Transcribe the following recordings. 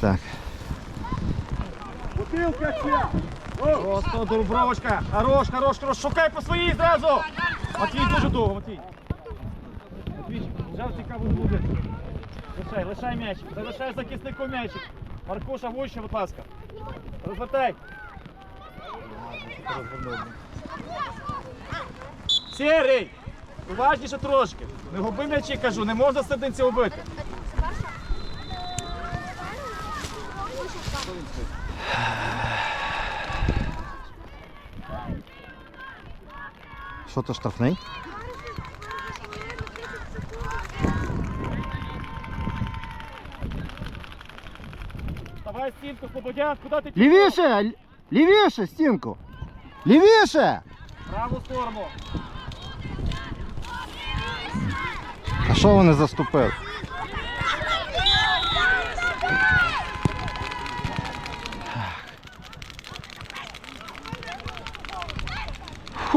Так. Бутилка ще! Просто Дубровочка! Хорош, хорош, хорош! Шукай по своїй зразу! Матвій дуже довго, Матвій. Матвій, вже цікаво буде. Лишай, лишай м'ячик. Залишай захиснику м'ячик. Маркуша, вище, будь ласка. Розвертай. Серий! Уважніше трошки. Не губи м'ячі, кажу, не можна сердинці убити. Що то штрафний? Давай стінку, Слободян, куди ти Лівіше! л- Лівіше, стінку! Лівіше! Праву сторону. А що вони заступили?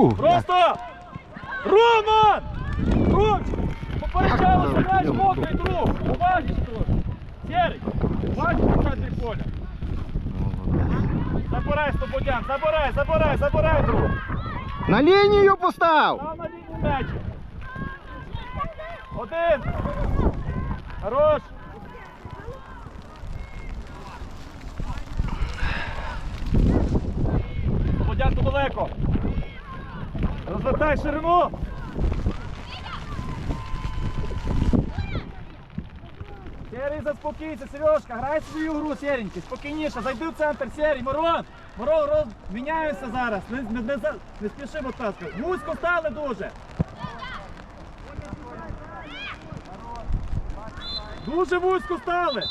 Фу, бля. Просто! Роман! Руч! Попереджалися наш мокрий друг! Уважніше трохи! Серий! Уважніше в центрі поля! Забирай, Слободян! Забирай, забирай, забирай, друг! На лінію постав! Там на лінію м'ячик! Один! Хорош! Заспокійся, Сережка, грай свою гру, Серенький, спокійніше, зайди в центр, Серій, Мирон, Мирон, роз... міняємося зараз, не, не, не, не спіши, будь ласка, вузько стали дуже. Дуже вузько стали.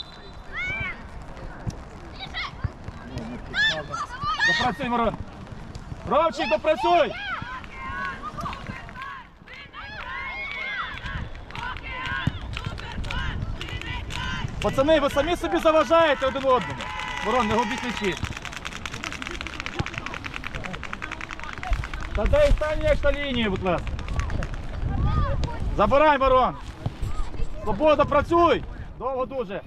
Допрацюй, Мирон. Ровчик, допрацюй. Пацани, ви самі собі заважаєте один одному. Ворон, не губіть м'ячі. Та дай стань м'яч на лінію, будь ласка. Забирай, Ворон. Свобода, працюй. Довго дуже.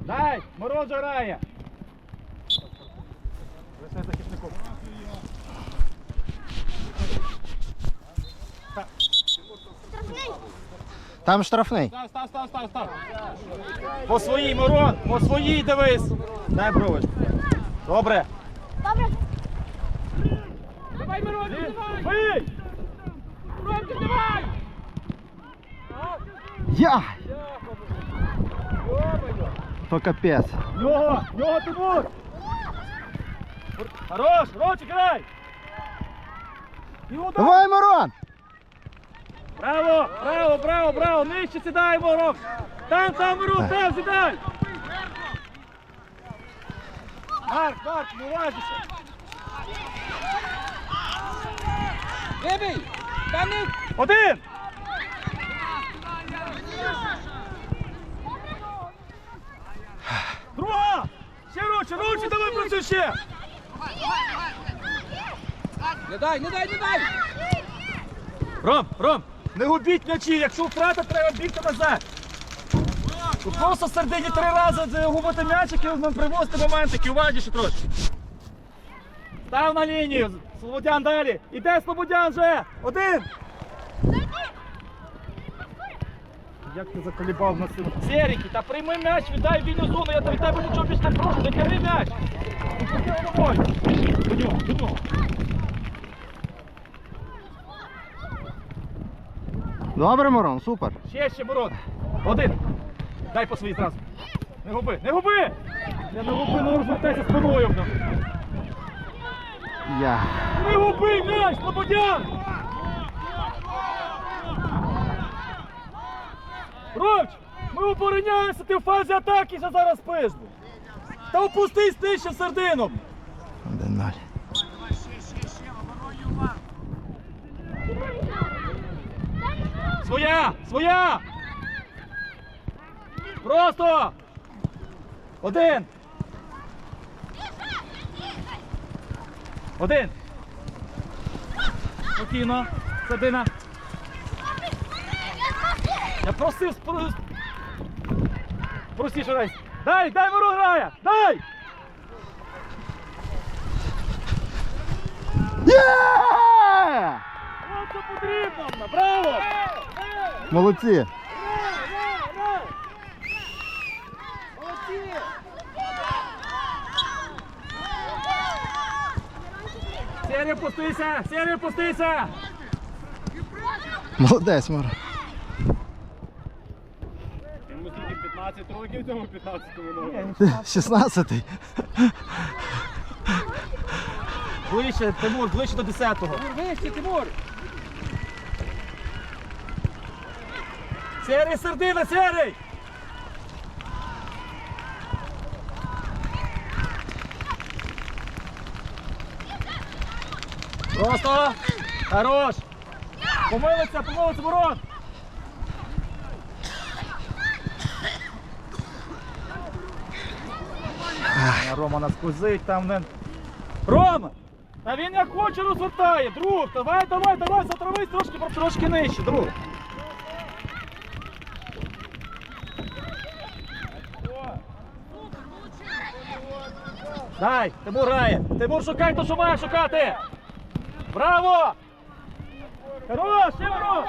Дай, Мороз грає. Там штрафний. Став, став, став, став, став. По своїй, Мирон, по своїй дивись. Дай бровиш. Добре. Добре. Давай, Мирон, давай. Бий! Ромки, давай! Я! То капець. Нього, нього Тимур! Хорош, Ромчик, грай! І удар! Давай, Мирон! Браво, браво, браво, браво! Нижче сідаємо, Ром! Там, там, Мирон, там, сідай! Марк, Марк, не уважніше! Вибий! Один! Друга! Ще ручі, ручі, давай працюй ще! Не дай, не дай, не дай! Ром, Ром, не губіть м'ячі, якщо втрата, треба бігти назад. Просто середині три рази губити м'ячик і нам привозити моментики, уважніше трошки. Став на лінію, Слободян далі. Іде Слободян вже! Один! Як ти заколібав на силу? Серіки, та прийми м'яч, віддай вільну зону, я від тебе нічого більше не прошу, тяни м'яч. До нього, до нього. Добре, Мирон, супер. Ще ще борот. Один. Дай по своїй зразу. Не губи, не губи! Я не губи, не розвертайся спиною. Я. Не губи, м'яч, Слободян! Ромч, ми обороняємося, ти в фазі атаки вже зараз блін. Та опустись нижче в середину. Один ноль. Своя! Своя! Просто! Один! Один! Спокійно, Садина. Я просив спро... Простіше Рейс. Дай, дай Мирон грає! Дай! Є! От це потрібно! Браво! Молодці! Серія пустися! Серія пустися! Молодець, Миро. Йому скільки 15 років цьому 15-му році. 16-й. Ближче, Тимур, ближче до 10-го. Тимур, вище, Тимур. Серий, сердина, серий! Просто! Хорош! Помилиться, помилиться, ворот! Рома нас скузить там не. Рома! Та він як хоче розвертає, друг! Давай, давай, давай, затравись трошки, трошки нижче, друг! Дай, Тимур грає. Тимур шукай, то що має шукати. Браво! Хорош, ворот!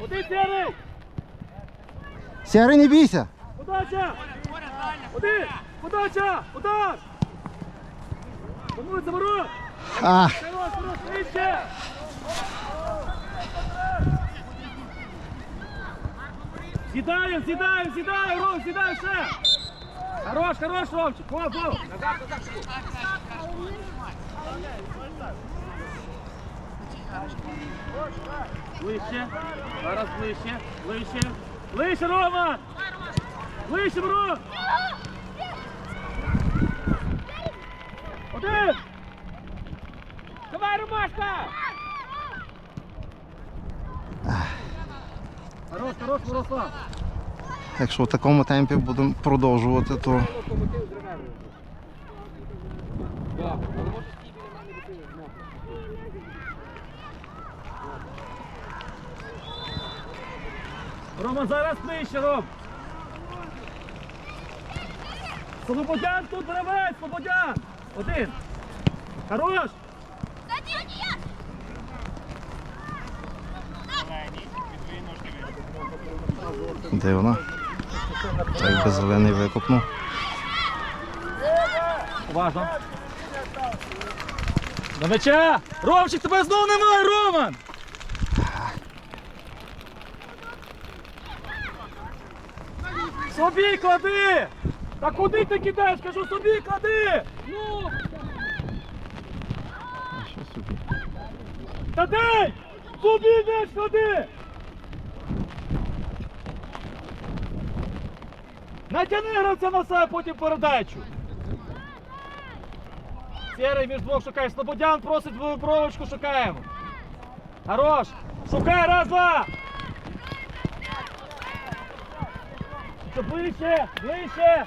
Куди серий? Сярий, не бійся! Подача! Один! Подача! Удар! Тому це ворот! Хорош, хорош, нижче! Сідаємо, сідаємо, сідаємо, Ром, сідай ще! Хорош, хорош, Ромчик, го, го! Ближче, зараз ближче, ближче, ближче, Рома! Ближче, Ром! Один! Давай, Ромашка. Якщо в такому темпі будемо продовжувати, то. Рома, зараз нижче, Ром! Слободян тут гравець, Слободян! Один! Хорош! Дивно. Так би зелений викопнув. Уважно! До м'яча! Ромчик, тебе знову немає, Роман! Собі клади! Та куди ти кидаєш? Кажу, собі клади! Ну! А що собі? Та дай! Собі м'яч клади! Натяни гравця на себе, потім передачу. Серий між двох шукає. Слободян просить бровочку, шукаємо. Хорош! Шукай, раз, два! Що ближче, ближче!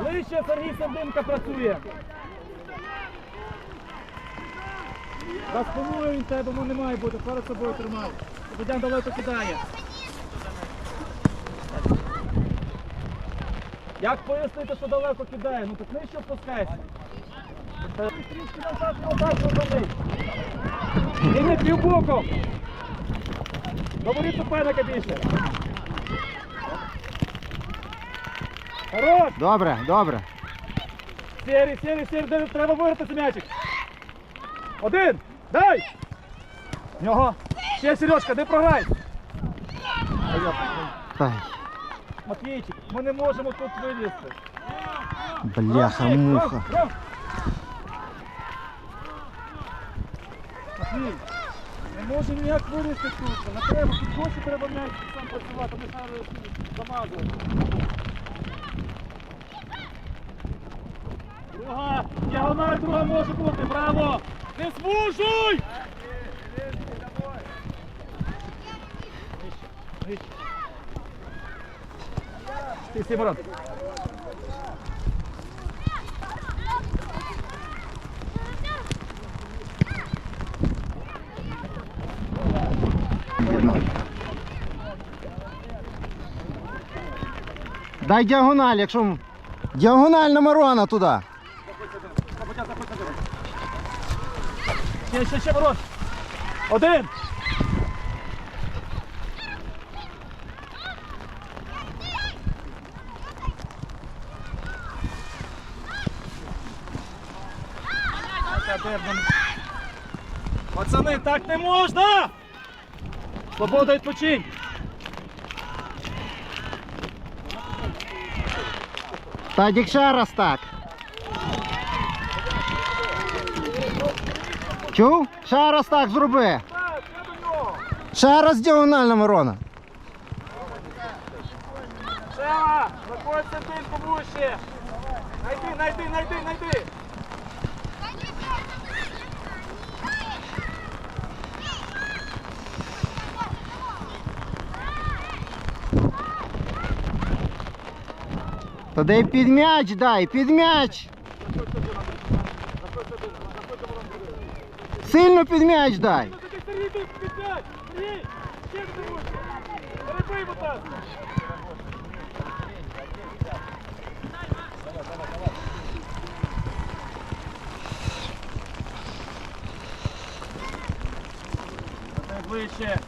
Ближче Сергій Сердинка працює. Розпонує він тебе, бо не має бути, перед собою тримай. Слободян далеко кидає. Як пояснити, що далеко кидає? Ну так нижче опускайся. Трішки назад, назад зупини. І не півбоком. Говори суперника більше. Хорош! Добре, добре. Сірі, сірі, сірі, де треба виграти м'ячик. Один! Дай! В нього. Ще Сережка, де програй? Тай, Матвійчик, ми не можемо тут вилізти. бляха, Ром, муха. Ром, Ром. Матвій, не може ніяк вилізти тут. Не треба, тут досі треба м'яч сам працювати, ми зараз замазуємо. Друга, діагональ друга може бути, браво! Не звужуй! Нижче, нижче. Пісі, Мурат. Дай діагональ, якщо діагональ на Мирона туди. Ще, ще, ще, Мирон. Один. Так не можна! Свобода відпочинь! Тадік ще раз так. Чув? Ще раз так зроби. Ще раз діагональ на Марона. Шева, заходь серединку вуще. Найди, найди, найди, найди. Та дай під м'яч дай, під м'яч. Сильно під м'яч дай.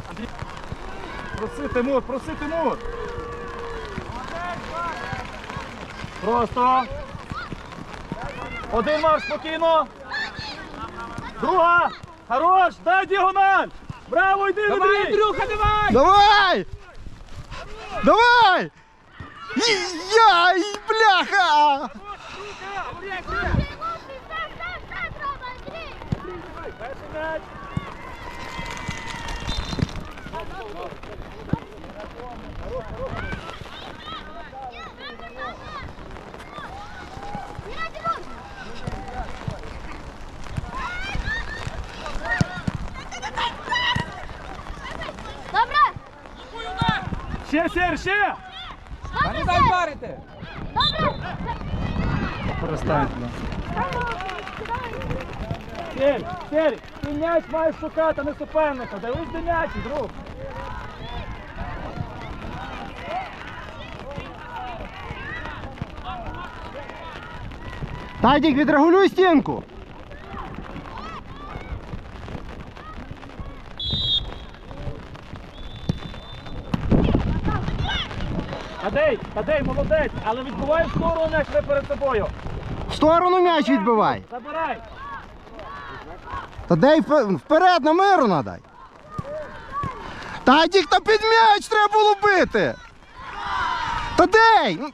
Андрій. Проси, Тимур, проси, Тимур. Просто. Один марш спокійно. Друга. Хорош. Дай діагональ. Браво, йди, Давай, Андрій. Андрюха, давай! Давай! Давай! Яй, бляха! Перший м'яч. Ще, Сер, ще. Та не дай парити! Добре! Перестаньте. Сер, Сер, ти м'яч маєш шукати, не суперника. Дивись де м'яч, друг. Тадік, відрегулюй стінку. Тадей, Тадей, молодець, але відбувай в сторону м'яч ви перед собою. В сторону м'яч відбивай. Забирай. Та дай впе- вперед на миру надай. Тадік, та під м'яч треба було бити. Та дай! Ну,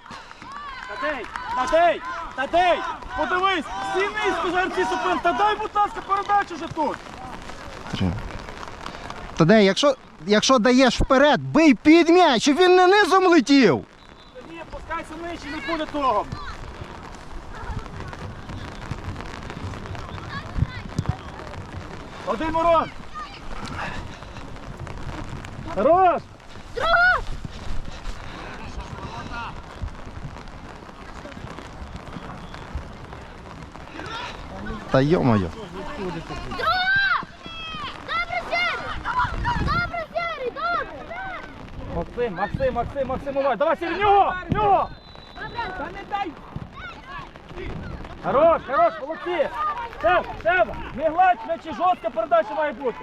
Тадей, Тадей, Тадей, подивись, всі низько зараз ці супер. Та дай, будь ласка, передачу вже тут. Три. Та якщо, якщо даєш вперед, бий під м'яч, щоб він не низом летів. Та Ні, пускайся нижче, не буде того. Один ворон. Хорош. Та йо-моє. Добре, Сері! Добре, Сері, добре! Максим, Максим, Максим, Максим, увай. Давай, Сірі, в нього, в нього. Та не дай! Хорош, хорош, молодці. Сев, Сев, не гладь м'ячі, жорстка передача має бути.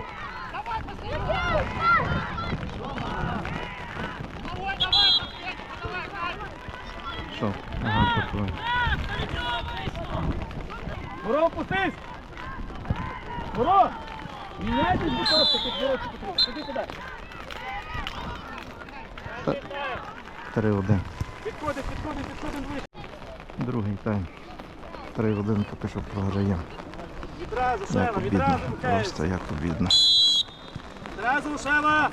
Що? Ага, пошли. Ворон, пустись. Ворон. Міняйтесь, будь ласка, тут ворочі потрібно. Ходи туди. Три-один. Підходить, підходить, підходить ближче. Другий тайм. 3-1 поки що програємо. Відразу, Шева, відразу, Михайло. Просто як обідно. Відразу, Шева.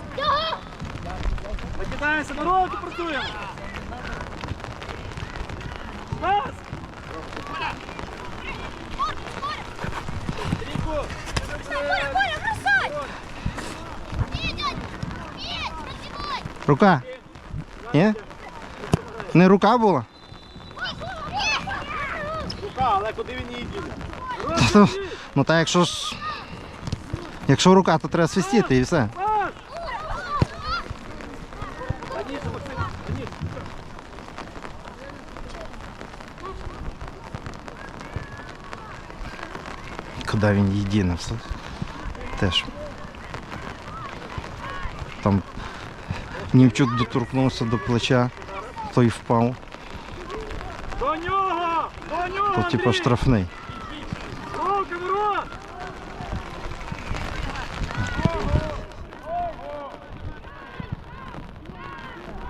Закидаємося на руки, працюємо. Раз. Бросай! Дядь! Ні, працюй! Рука. Ні? Не рука була? Рука, але куди він її діне? Ну, ну та якщо ж... Якщо рука, то треба свистіти і все. Куди він її діне? Все? Теж. Там Німчук доторкнувся до плеча. Той впав, До нього! До нього! то типу Андрій! штрафний. Руки, ворот!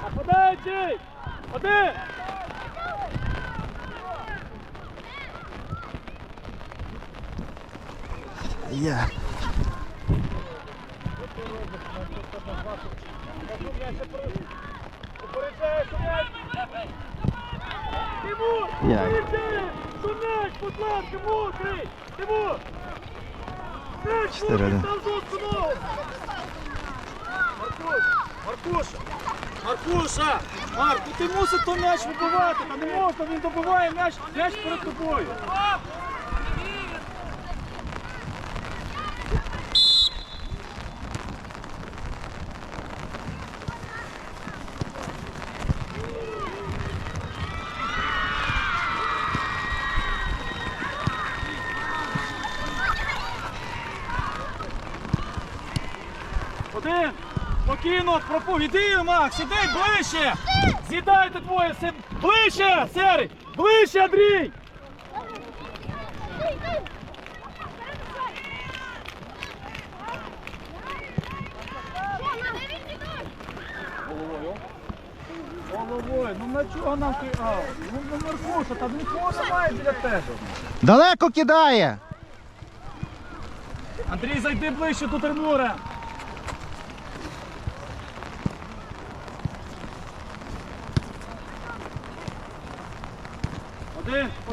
Нападаючий! Один! Я. Тимур! Я. Будь ласка, мокрий! Тимур! Чотири! Маркуша! Маркуша! Марк, ну ти мусиш то м'яч вибивати, та не можна, він добиває м'яч, м'яч перед тобою. Один! Спокійно, пропу, іди, Макс, іди ближче! З'їдайте двоє, все ближче, Серий! Ближче, Андрій! Головою, ну на чого нам ти? Ну, ну Маркуша, там нікого немає біля тебе. Далеко кидає! Андрій, зайди ближче до Тернура.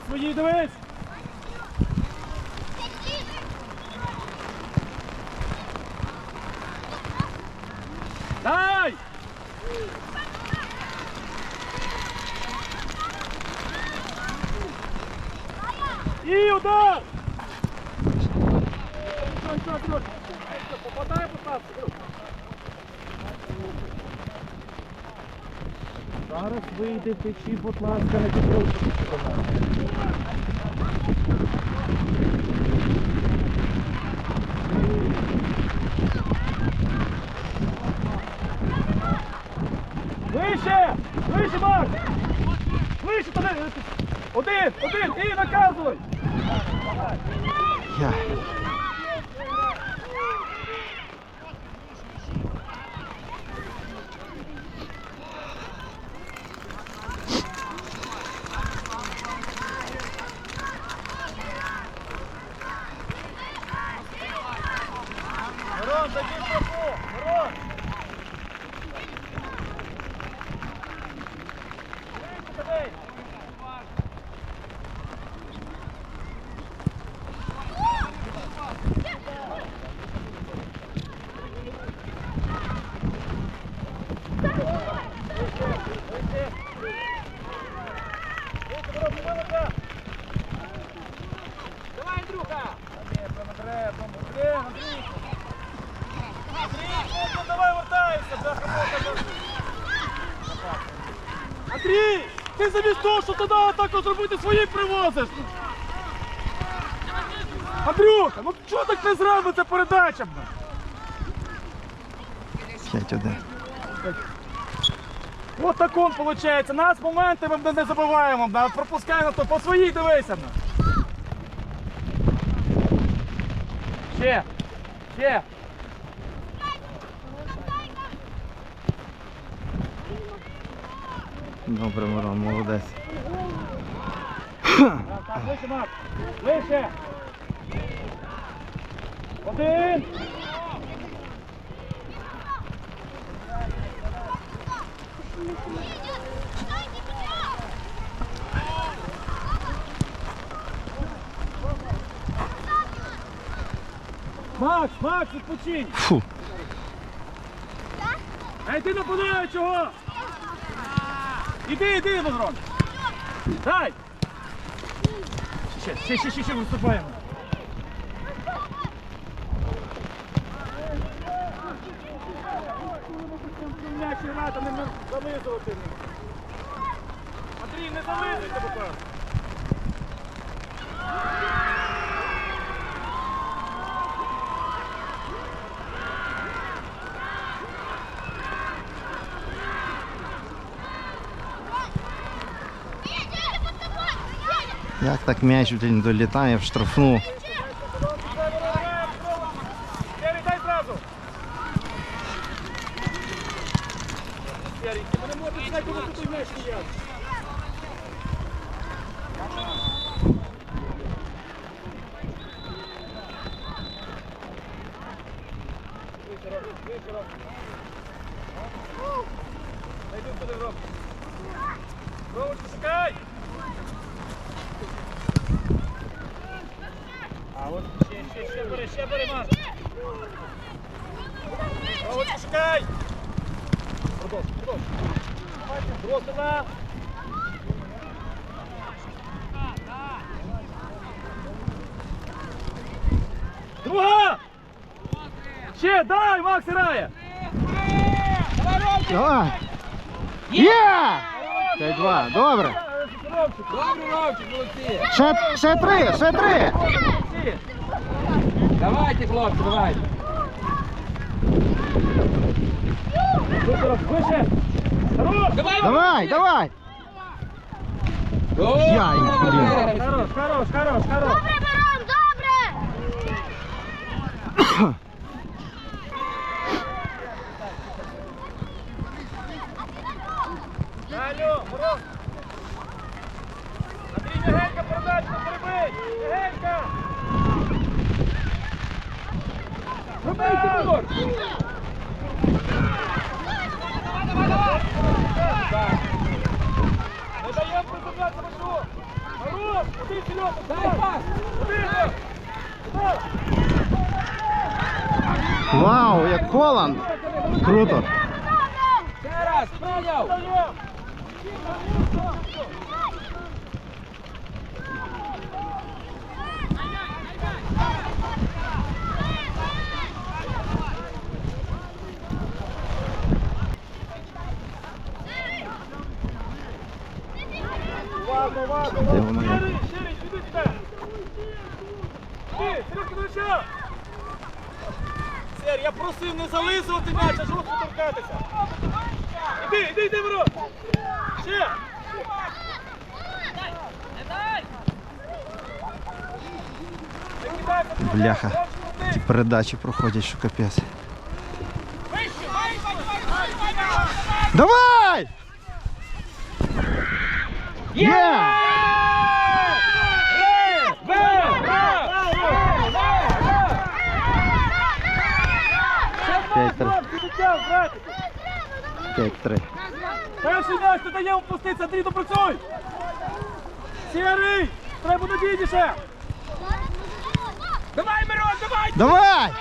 По своїй дивись. Дай! І удар! Попадає Попадай, поставте. Зараз вийде печі, будь ласка, не підходьте. Вище! Вище, Макс! Вище, туди! Один, один, і наказуй! Я. Мирон, зайди в тропу! Мирон! Сюди! Давай, Андрюха! Давай вертайся, Андрій, ти замість того, що туди атаку зробити, свої привозиш. Андрюха, ну чого так не ця передача? бля? 5-1. От так он виходить. Нас моменти ми не забуваємо, бля, пропускаємо, то по своїй дивися. бля. Ще, ще. Добре, Мирон, молодець. Так, вище, Марк. Вище. Один. Макс, Макс, відпочинь. Фу. Ей, ти нападай, чого? Іди, іди, Богрон. Дай. Ще, ще, ще, ще, ще виступаємо. Андрій, не зализуйте, будь ласка. Як так м'яч не долітає в штрафну. бери, ще бери, Маш. Ромочку, шукай! Продовж, продовж. Просто на. Друга! Ще, дай, Макс грає! Давай! Є! 5-2, добре. Ромчик, Добре, Ромчик, молодці. Ще, ще три, ще три. молодці. Давайте, хлопці, давайте. Вище, Ром, вище! Хорош! Давай, Давай, давай. Я їх, блін. Хорош, хорош, хорош, хорош! Добре, Мирон, добре! Алло, Мороз! Андрій, легенько передачу, прибий! Легенько! Робайте, Мирон. Не даємо приземлятися башу! Мороз, куди сільоту? Дай пас. Куди? Куди? Вау, як Холланд. Круто. Ще раз, прийняв. Де воно є? Сер, я просив не зализувати м'яч, а жорстко торкатися. Іди, іди, іди, Миро. Ще. Бляха. Ті передачі проходять, що капець. Давай! Є! П'ять три. Хлопці, дитя, братику. П'ять три. Перший м'яч не даємо впуститися, Андрій, допрацюй! Сірий! Треба надійніше! Давай, Мирон, давай. Давай!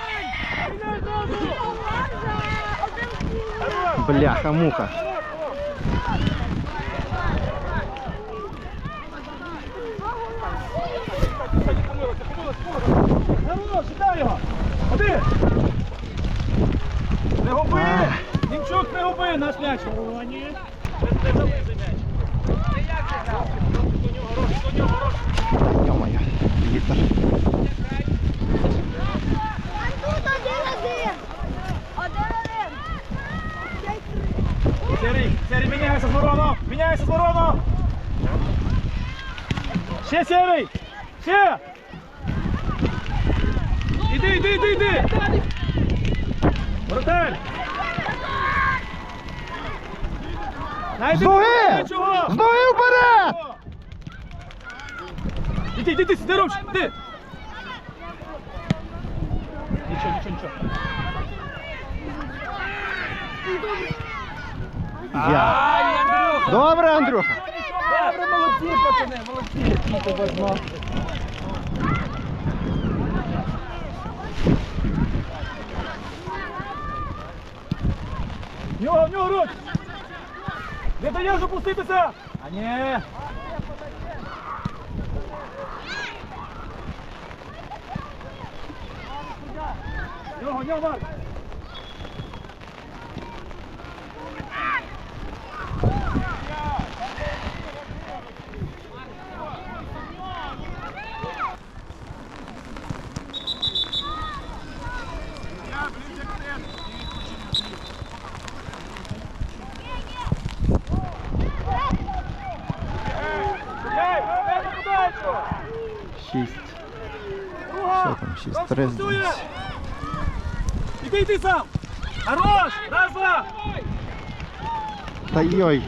Бляха, його! Ходи! Не губи! Німчук, не губи, наш м'яч! Не, не зализуй м'яч! До нього, Ром, до нього! Йо-моє, Віктор. Сергій, Сергій, міняйся з вороном! Міняйся з вороном! Ще Сергій! Ще! Іди, іди, іди, іди! Вратарь! Найди З ноги! чого? З ноги вперед! Іди, іди, іди, сюди, Ромчик, іди! Нічого, нічого, нічого. Я. Ай, Андрюха. Добре, Андрюха. Добре, молодці, пацани, молодці. В нього, в нього руч! Не даєш опуститися! А ні! В Нього, в нього, Марк! Ей, дай подачу! Три. Іди, йди сам! Хорош! Раз, два! Та йой.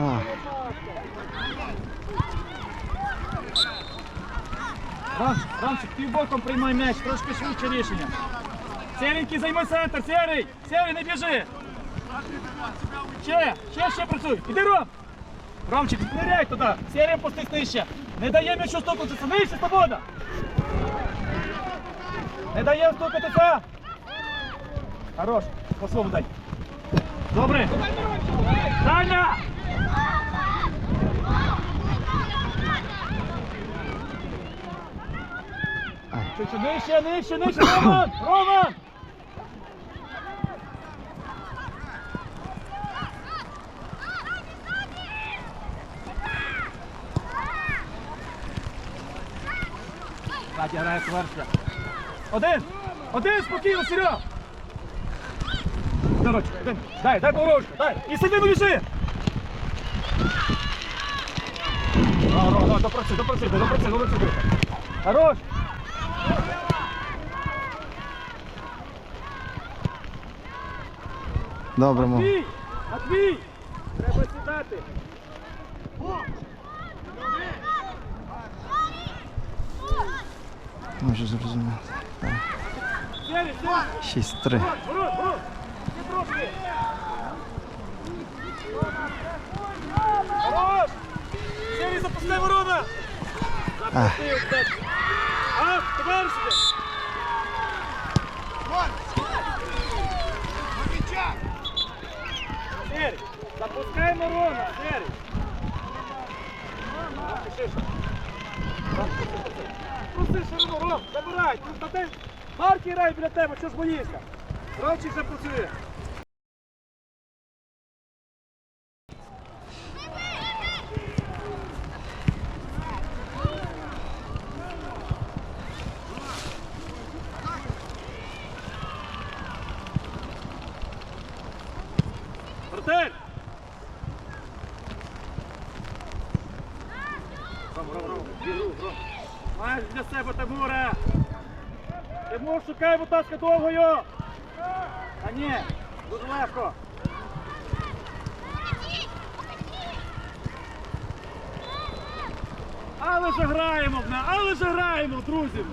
А, Рамчик, Рамчик, півбоком приймай м'яч, трошки швидше рішення. Сіренький, займи центр, сірий! Сірий, не біжи! Ще, ще, ще працюй! Іди, Ром! Ромчик, ниряй туди! Сірий пустись нижче! Не дає м'ячу стукатися! Нижче, свобода! Не дає стукатися! Хорош! Пошов дай! Добре! Таня! Чуть нижче, нижче, нижче, Роман! Роман! Катя грає твердше. Один! Один, спокійно, Серега! Короче, один. Дай, дай поворожку, дай! І сиди, ну біжи! Ага, допрацюй, допрацюй, допрацюй, допрацюй. Хорош! добре, мо. Матвій! Матвій! Треба сідати! Можу зрозуміти. Сері, сері! 6-3. Ворот, ворот! Ще трошки! Хорош! Сері, запускай ворота! Запустив! Сюди! Запускай Ром, забирай! Марки грає біля тебе, що ж боїшся? Ромчик запрацює. Братель! Ром, Ром, Ром, Ром, Ром. Маєш для себе Тимура! Тимур, шукай, будь! А ні, дуже легко. Але ж граємо, але ж граємо, друзі!